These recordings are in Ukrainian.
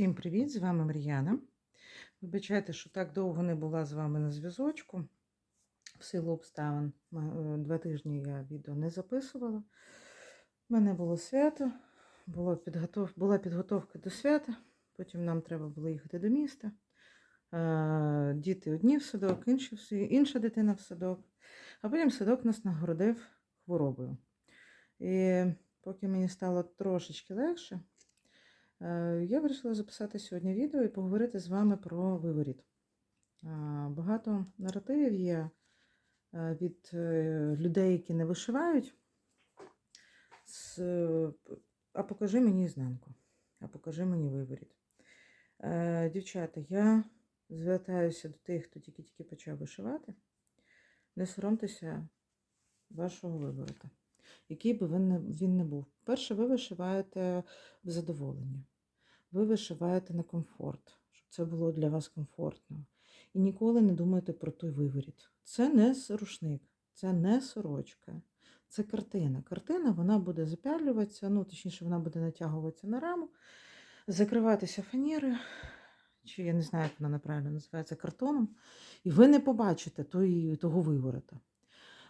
Всім привіт! З вами Мар'яна. Вибачайте, що так довго не була з вами на зв'язочку. В силу обставин е, два тижні я відео не записувала. У мене було свято, було підготов... була підготовка до свята, потім нам треба було їхати до міста. Е, Діти одні в садок, інші в інша дитина в садок. А потім садок нас нагородив хворобою. І поки мені стало трошечки легше, Я вирішила записати сьогодні відео і поговорити з вами про виворіт. Багато наративів є е, від е, людей, які не вишивають. Е, А покажи мені ізнанку, а покажи мені виворіт. Е, Дівчата, я звертаюся до тих, хто тільки-тільки почав вишивати. Не соромтеся вашого виворота, який би він не, він не був. Перше, ви вишиваєте в задоволення. Ви вишиваєте на комфорт, щоб це було для вас комфортно. І ніколи не думайте про той виворіт. Це не рушник, це не сорочка, це картина. Картина вона буде запялюватися, ну, точніше, вона буде натягуватися на раму, закриватися фанерою, чи я не знаю, як вона неправильно називається, картоном, і ви не побачите той, того виворота.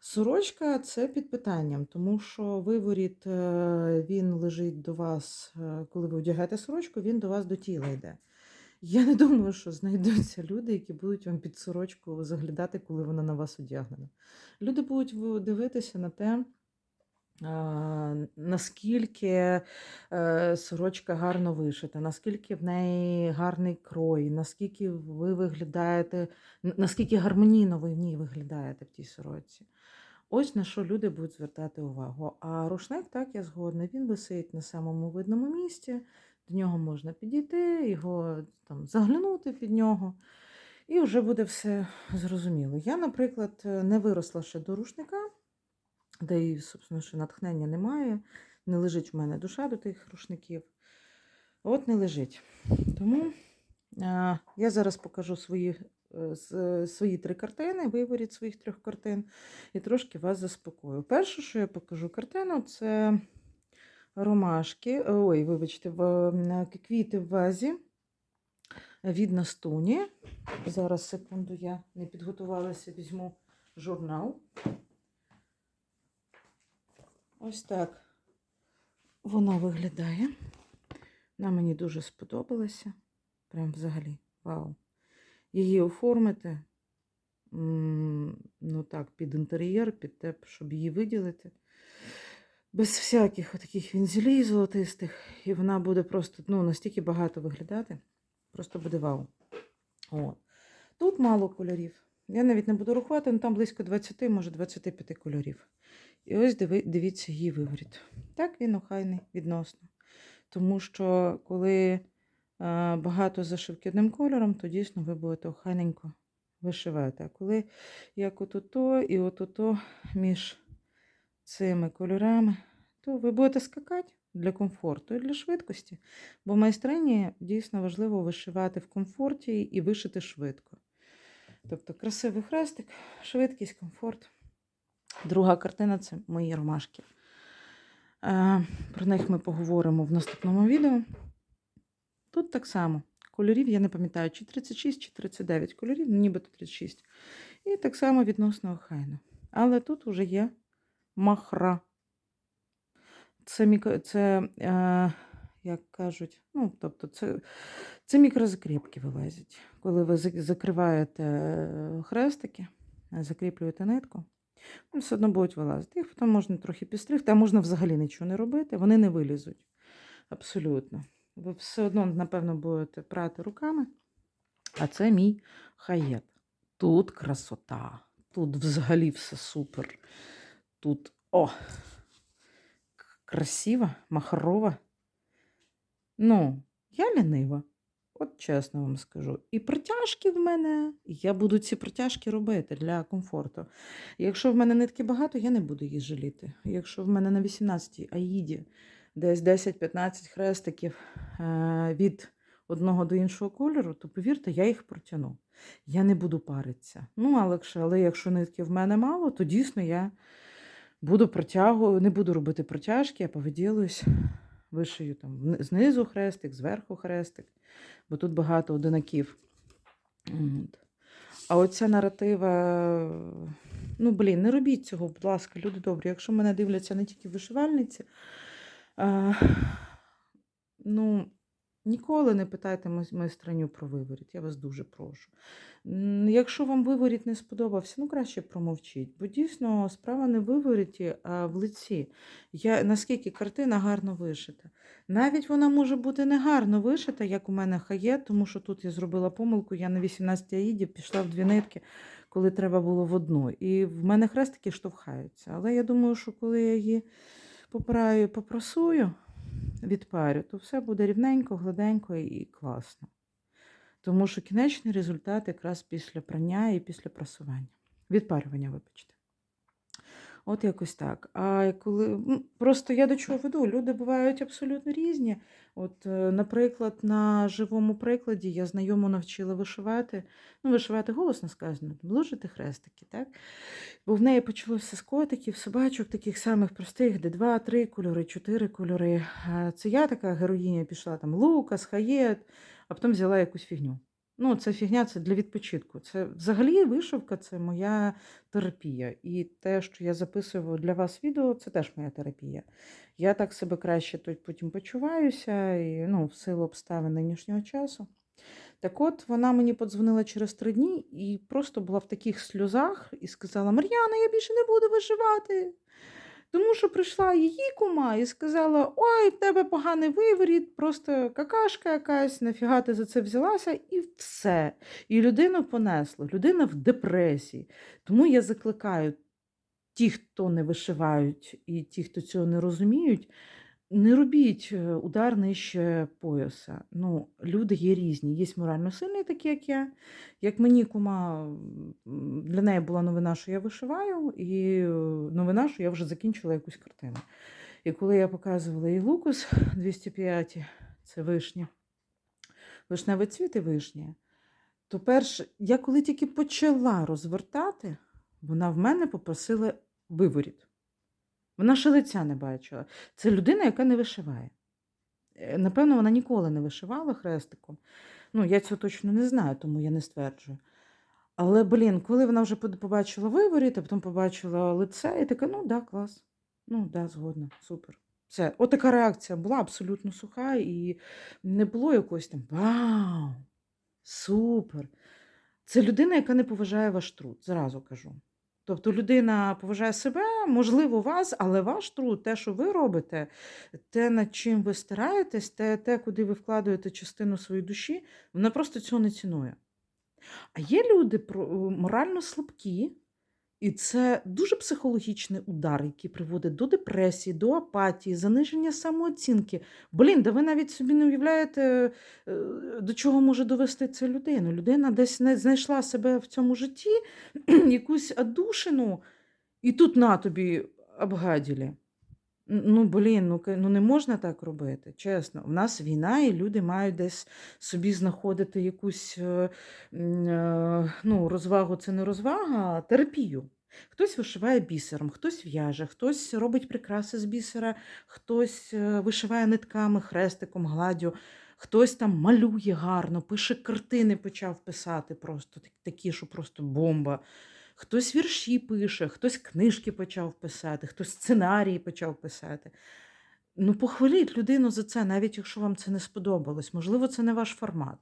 Сорочка це під питанням, тому що виворіт е, він лежить до вас, е, коли ви одягаєте сорочку, він до вас до тіла йде. Я не думаю, що знайдуться люди, які будуть вам під сорочку заглядати, коли вона на вас одягнена. Люди будуть дивитися на те, наскільки е, сорочка гарно вишита, наскільки в неї гарний крой, наскільки ви виглядаєте, наскільки гармонійно ви в ній виглядаєте в тій сорочці. Ось на що люди будуть звертати увагу. А рушник, так, я згодна, він висить на самому видному місці, до нього можна підійти, його там заглянути під нього, і вже буде все зрозуміло. Я, наприклад, не виросла ще до рушника, де і, собственно, ще натхнення немає. Не лежить в мене душа до тих рушників. От не лежить. Тому я зараз покажу свої, свої три картини, виворіт своїх трьох картин, і трошки вас заспокою. Перше, що я покажу картину, це ромашки, ой, вибачте, квіти в вазі від Настуні. Зараз, секунду, я не підготувалася, візьму журнал. Ось так вона виглядає. Вона мені дуже сподобалася. Прям взагалі. Вау. Її оформити. Ну так, під інтер'єр, під те, щоб її виділити. Без всяких таких вінзелей золотистих. І вона буде просто ну, настільки багато виглядати. Просто буде вау. От. Тут мало кольорів. Я навіть не буду рахувати, ну там близько 20, може 25 кольорів. І ось диви, дивіться її виворіт. Так, він охайний відносно. Тому що коли багато зашивки одним кольором, то дійсно ви будете охайненько вишивати. А коли як отото і отото між цими кольорами, то ви будете скакати для комфорту і для швидкості. Бо майстрині дійсно важливо вишивати в комфорті і вишити швидко. Тобто красивий хрестик, швидкість, комфорт. Друга картина це мої ромашки. Про них ми поговоримо в наступному відео. Тут так само. Кольорів я не пам'ятаю, чи 36, чи 39 кольорів, ну нібито 36. І так само відносно охайно. Але тут вже є махра. Це, мікро, це е, як кажуть, ну, тобто це, це мікрозакріпки вилазять. Коли ви закриваєте е, хрестики, закріплюєте нитку, вони все одно будуть вилазити. Їх потім можна трохи підстригти, а можна взагалі нічого не робити, вони не вилізуть. Абсолютно. Ви все одно, напевно, будете прати руками. А це мій хаєт. Тут красота. Тут взагалі все супер. Тут о! к- Красиво, махрова. Ну, я лінива. От чесно вам скажу. І протяжки в мене, я буду ці протяжки робити для комфорту. Якщо в мене нитки багато, я не буду їх жаліти. Якщо в мене на 18-й аїді десь 10-15 хрестиків е, від одного до іншого кольору, то повірте, я їх протягну. Я не буду паритися. Ну, але, але якщо нитки в мене мало, то дійсно я буду протягувати, не буду робити протяжки, я повиділюсь вишию там знизу хрестик, зверху хрестик, бо тут багато одинаків. А оця наратива, ну блін, не робіть цього, будь ласка, люди добрі. Якщо мене дивляться не тільки вишивальниці, ну, ніколи не питайте май- майстриню про виворіт, я вас дуже прошу. Якщо вам виворіт не сподобався, ну краще промовчіть, бо дійсно справа не в виворіті, а в лиці. Я, наскільки картина гарно вишита. Навіть вона може бути не гарно вишита, як у мене хає, тому що тут я зробила помилку, я на 18 аїді пішла в дві нитки, коли треба було в одну. І в мене хрестики штовхаються. Але я думаю, що коли я її попраю, попросую, відпарю, то все буде рівненько, гладенько і класно. Тому що кінечний результат якраз після прання і після прасування. Відпарювання, вибачте. От якось так. А коли просто я до чого веду? Люди бувають абсолютно різні. От, е, наприклад, на живому прикладі я знайому навчила вишивати. Ну, вишивати голосно сказано, вложити хрестики, так? Бо в неї почалося з котиків, собачок, таких самих простих, де два, три кольори, чотири кольори. Це я така героїня пішла там Лукас, Хаєт, а потім взяла якусь фігню. Ну, це фігня, це для відпочинку. Це взагалі вишивка це моя терапія. І те, що я записую для вас відео, це теж моя терапія. Я так себе краще тут потім почуваюся, і, ну, в силу обставин нинішнього часу. Так от вона мені подзвонила через три дні і просто була в таких сльозах і сказала: Мар'яна, я більше не буду виживати. Тому що прийшла її кума і сказала: Ой, в тебе поганий виворіт, просто какашка якась, нафіга ти за це взялася, і все. І людину понесло, людина в депресії. Тому я закликаю ті, хто не вишивають, і ті, хто цього не розуміють, не робіть е, удар нижче пояса. Ну, люди є різні. Є морально сильні, такі як я. Як мені кума, для неї була новина, що я вишиваю, і е, новина, що я вже закінчила якусь картину. І коли я показувала їй лукус 205, це вишня, вишневий цвіт і вишня, то перш, я коли тільки почала розвертати, вона в мене попросила виворіт. Вона ще лиця не бачила. Це людина, яка не вишиває. Е, Напевно, вона ніколи не вишивала хрестиком. Ну, я цього точно не знаю, тому я не стверджую. Але, блін, коли вона вже побачила виворіт, а потім побачила лице, і така, ну да, клас. Ну, да, згодна, супер. Все. Така реакція була абсолютно суха, і не було якогось там вау, супер. Це людина, яка не поважає ваш труд, зразу кажу. Тобто людина поважає себе, можливо, вас, але ваш труд, те, що ви робите, те, над чим ви стараєтесь, те, те, куди ви вкладаєте частину своєї душі, вона просто цього не цінує. А є люди морально слабкі, і це дуже психологічний удар, який приводить до депресії, до апатії, заниження самооцінки. Блін, да ви навіть собі не уявляєте, е, до чого може довести це людину. Людина десь не знайшла себе в цьому житті, якусь одушину, і тут на тобі обгаділі. Ну, блін, ну, ну не можна так робити, чесно. В нас війна, і люди мають десь собі знаходити якусь е, е, ну, розвагу це не розвага, а терапію. Хтось вишиває бісером, хтось в'яже, хтось робить прикраси з бісера, хтось е, вишиває нитками, хрестиком, гладдю, хтось там малює гарно, пише картини, почав писати просто такі, що просто бомба. Хтось вірші пише, хтось книжки почав писати, хтось сценарії почав писати. Ну, похваліть людину за це, навіть якщо вам це не сподобалось. Можливо, це не ваш формат.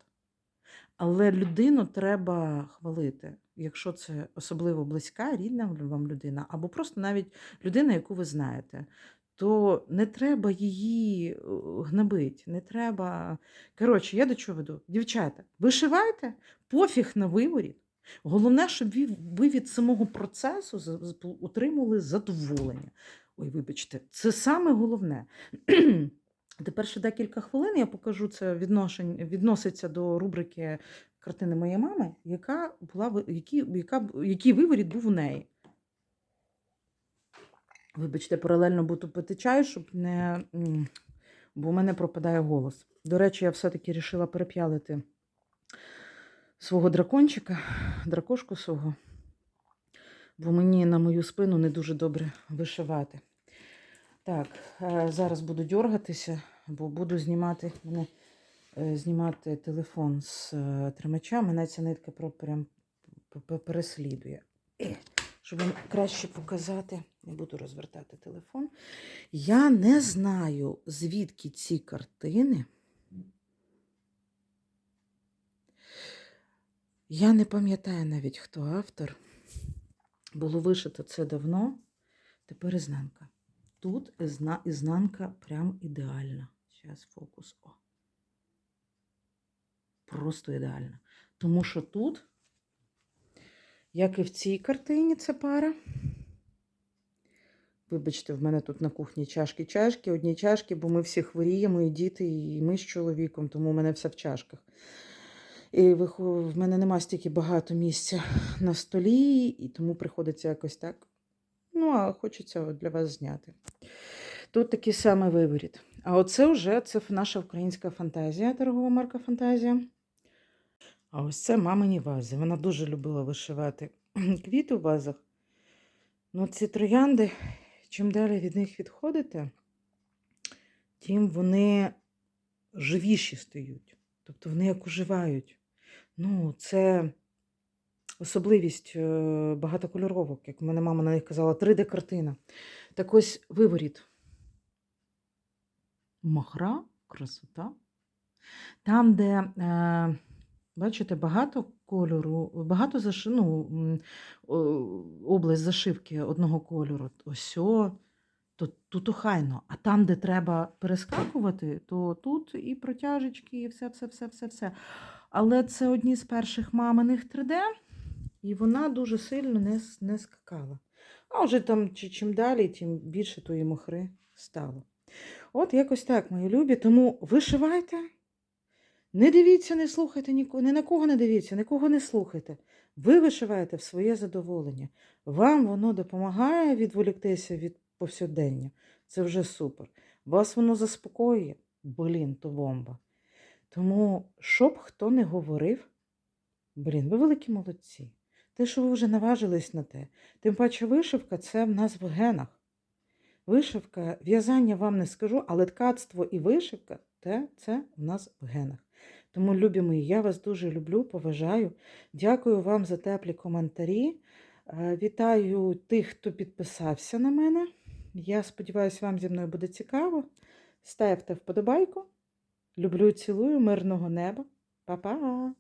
Але людину треба хвалити, якщо це особливо близька, рідна вам людина, або просто навіть людина, яку ви знаєте. То не треба її е, гнобити, не треба. Коротше, я до чого веду? Дівчата, вишивайте, пофіг на виворіт. Головне, щоб ви, від самого процесу отримали задоволення. Ой, вибачте, це саме головне. Тепер ще декілька хвилин я покажу це відношень, відноситься до рубрики картини моєї мами, яка була які, яка, який виворіт був у неї. Вибачте, паралельно буду пити чай, щоб не. Бо у мене пропадає голос. До речі, я все-таки вирішила переп'ялити свого дракончика, дракошку свого, бо мені на мою спину не дуже добре вишивати. Так, е, зараз буду дьоргатися, бо буду знімати мене. е, Знімати телефон з е, тримача, мене ця нитка прям переслідує. Щоб вам краще показати, не буду розвертати телефон. Я не знаю, звідки ці картини. Я не пам'ятаю навіть, хто автор. Було вишито це давно. Тепер ізнанка. Тут ізна- ізнанка прям ідеальна. Зараз фокус. О. Просто ідеальна. Тому що тут, як і в цій картині, це пара. Вибачте, в мене тут на кухні чашки, чашки, одні чашки, бо ми всі хворіємо, і діти, і ми з чоловіком, тому у мене все в чашках. І в мене нема стільки багато місця на столі, і тому приходиться якось так. Ну, а хочеться для вас зняти. Тут такий самий виворіт. А оце вже це наша українська фантазія, торгова марка Фантазія. А ось це мамині вази. Вона дуже любила вишивати квіти в вазах. Ну, ці троянди, чим далі від них відходите, тим вони живіші стають. Тобто вони як оживають. Ну, це особливість е, багатокольоровок, як в мене мама на них казала, 3D-картина. Так ось виворіт. Махра, красота. Там, де, е, бачите, багато кольору, багато заши, ну, область зашивки одного кольору. Ось то тут охайно. А там, де треба перескакувати, то тут і протяжечки, і все, все, все, все, все. Але це одні з перших маминих 3D, і вона дуже сильно не, не скакала. А вже там чим далі, тим більше тої мохри стало. От якось так, мої любі. Тому вишивайте. Не дивіться, не слухайте ні на кого не дивіться, нікого не слухайте. Ви вишиваєте в своє задоволення. Вам воно допомагає відволіктися від повсякдення. Це вже супер. Вас воно заспокоює. Блін, то бомба. Тому, щоб хто не говорив, блін, ви великі молодці. Те, що ви вже наважились на те. Тим паче вишивка це в нас в генах. Вишивка, в'язання вам не скажу, але ткацтво і вишивка те, це в нас в генах. Тому, любі мої, я вас дуже люблю, поважаю. Дякую вам за теплі коментарі. Е, Вітаю тих, хто підписався на мене. Я сподіваюся, вам зі мною буде цікаво. Ставте вподобайку. Люблю, цілую, мирного неба. Па-па!